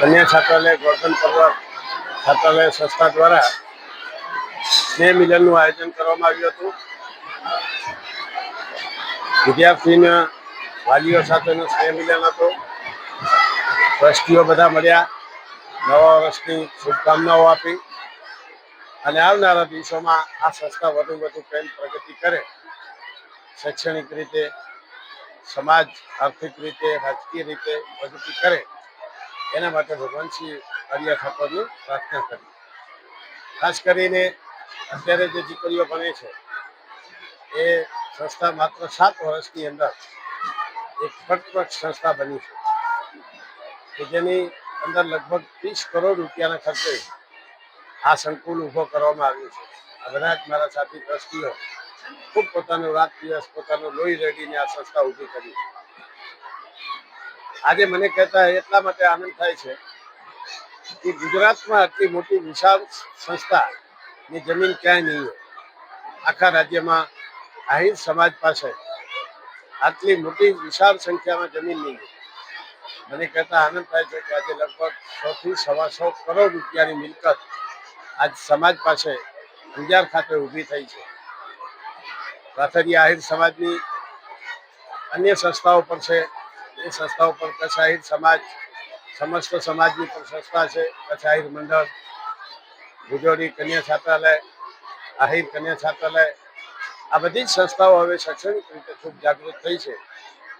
કન્યા છાત્રાલય ગોર્ધન પર્વત છાત્રાલય સંસ્થા દ્વારા સ્નેહ મિલનનું આયોજન કરવામાં આવ્યું હતું. વિદ્યાર્થીના વાલીઓ સાથેનું સ્નેહ મિલન હતું. ટ્રસ્ટીઓ બધા મળ્યા. નવા વર્ષની શુભકામનાઓ આપી. અને આવનારા દિવસોમાં આ સંસ્થા વધુ વધુ પ્રેમ પ્રગતિ કરે. શૈક્ષણિક રીતે, સમાજ, આર્થિક રીતે, રાજકીય રીતે પ્રગતિ કરે. એના માટે ભગવાન શ્રી હરિયા ઠાકોરની પ્રાર્થના કરી. ખાસ કરીને અત્યારે જે દીકરીઓ ભણે છે, એ સંસ્થા માત્ર સાત વર્ષની અંદર એક ફટફટ સંસ્થા બની છે કે જેની અંદર લગભગ ત્રીસ કરોડ રૂપિયાના ખર્ચે આ સંકુલ ઊભો કરવામાં આવ્યું છે. આ બધા જ મારા સાથી ટ્રસ્ટીઓ ખૂબ પોતાનો રાત દિવસ, પોતાનું લોહી રેડીને આ સંસ્થા ઊભી કરી છે. આજે મને કહેતા એટલા માટે આનંદ થાય છે કે ગુજરાતમાં આટલી મોટી વિશાળ સંસ્થાની જમીન ક્યાંય નહીં આખા રાજ્યમાં આહિર સમાજ પાસે આટલી મોટી વિશાળ સંખ્યામાં જમીન નહીં મને કહેતા આનંદ થાય છે કે આજે લગભગ સો થી સવા સો કરોડ રૂપિયાની મિલકત આજ સમાજ પાસે અંજાર ખાતે ઊભી થઈ છે. પાથરિયા આહિર સમાજની અન્ય સંસ્થાઓ પણ છે. એ સંસ્થાઓ પર કચ્છ સમાજ, સમસ્ત સમાજની પણ સંસ્થા છે કચ્છ મંડળ, ભુજોડી કન્યા છાત્રાલય, આહિર કન્યા છાત્રાલય. આ બધી જ સંસ્થાઓ હવે શૈક્ષણિક રીતે ખૂબ જાગૃત થઈ છે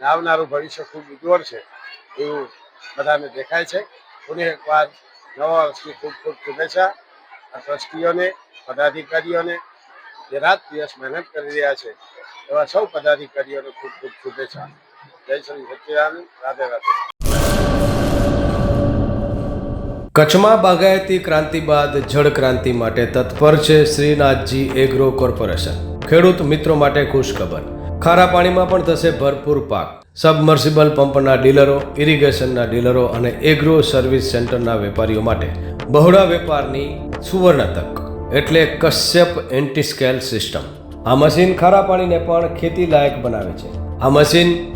આવનારું ભવિષ્ય ખૂબ ઉજ્જવળ છે એવું બધાને દેખાય છે. પુનઃ એકવાર નવા વર્ષની ખૂબ ખૂબ શુભેચ્છા આ ટ્રસ્ટીઓને, પદાધિકારીઓને જે રાત દિવસ મહેનત કરી રહ્યા છે એવા સૌ પદાધિકારીઓને ખૂબ ખૂબ શુભેચ્છા. કચ્છમાં બાગાયતી ક્રાંતિ બાદ જળ ક્રાંતિ માટે તત્પર છે શ્રીનાથજી એગ્રો કોર્પોરેશન. ખેડૂત મિત્રો માટે ખુશખબર. ખારા પાણીમાં પણ થશે ભરપૂર પાક. સબમર્સિબલ પંપના ડીલરો, ઇરિગેશનના ડીલરો અને એગ્રો સર્વિસ સેન્ટરના વેપારીઓ માટે બહોળા વેપારની સુવર્ણ તક. એટલે કશ્યપ એન્ટીસ્કેલ સિસ્ટમ. આ મશીન ખારા પાણીને પણ ખેતી લાયક બનાવે છે. આ મશીન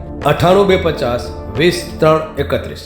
અઠાણું બે પચાસ વીસ ત્રણ એકત્રીસ.